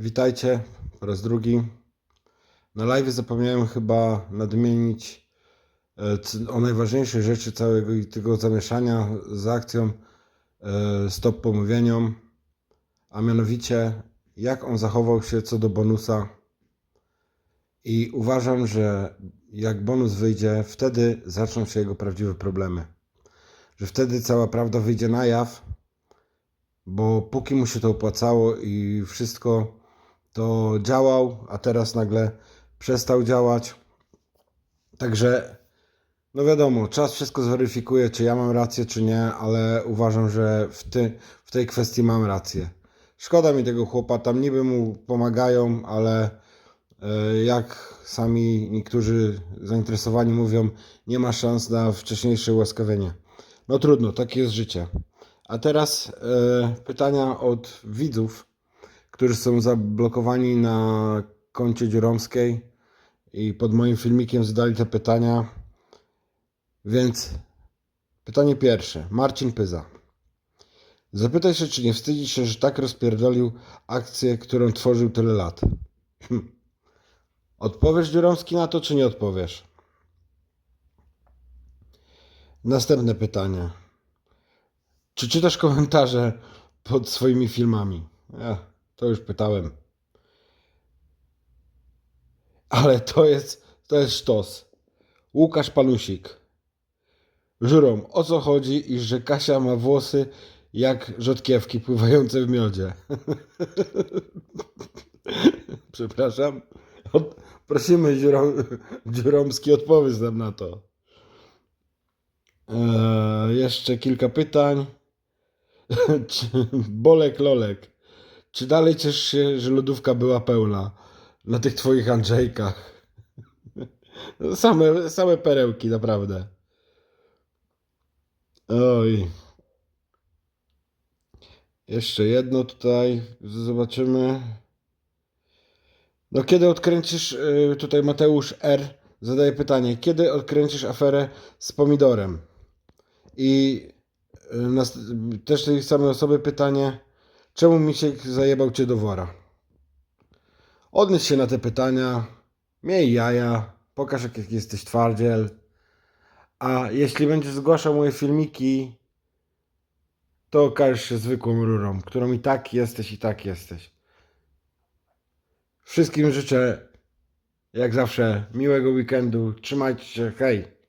Witajcie po raz drugi. Na live zapomniałem chyba nadmienić e, o najważniejszej rzeczy całego tego zamieszania z akcją e, Stop Pomówieniom, a mianowicie jak on zachował się co do bonusa. I uważam, że jak bonus wyjdzie, wtedy zaczną się jego prawdziwe problemy. Że wtedy cała prawda wyjdzie na jaw, bo póki mu się to opłacało i wszystko to działał, a teraz nagle przestał działać. Także, no wiadomo, czas wszystko zweryfikuje, czy ja mam rację, czy nie, ale uważam, że w, ty, w tej kwestii mam rację. Szkoda mi tego chłopa, tam niby mu pomagają, ale e, jak sami niektórzy zainteresowani mówią, nie ma szans na wcześniejsze ułaskawienie. No trudno, takie jest życie. A teraz e, pytania od widzów, którzy są zablokowani na koncie Dziuromskiej i pod moim filmikiem zadali te pytania. Więc pytanie pierwsze. Marcin Pyza. Zapytaj się, czy nie wstydzi się, że tak rozpierdolił akcję, którą tworzył tyle lat. Hm. Odpowiesz Dziuromski na to, czy nie odpowiesz? Następne pytanie. Czy czytasz komentarze pod swoimi filmami? Ja, to już pytałem. Ale to jest, to jest sztos. Łukasz Panusik. Żurom, o co chodzi i że Kasia ma włosy jak rzodkiewki pływające w miodzie? Przepraszam. Od, prosimy Dziurom, Dziuromski, odpowiedz nam na to. Eee, jeszcze kilka pytań. Bolek Lolek. Czy dalej cieszysz się, że lodówka była pełna na tych twoich Andrzejkach? Same, same perełki, naprawdę. Oj. Jeszcze jedno tutaj. Zobaczymy. No kiedy odkręcisz, y, tutaj Mateusz R. zadaje pytanie, kiedy odkręcisz aferę z pomidorem? I y, nas, też tej samej osoby pytanie, czemu Misiek zajebał cię do wora? Odnieś się na te pytania, miej jaja, pokaż jak jesteś twardziel. A jeśli będziesz zgłaszał moje filmiki, to okażesz się zwykłą rurą, którą i tak jesteś, i tak jesteś. Wszystkim życzę, jak zawsze, miłego weekendu. Trzymajcie się, hej!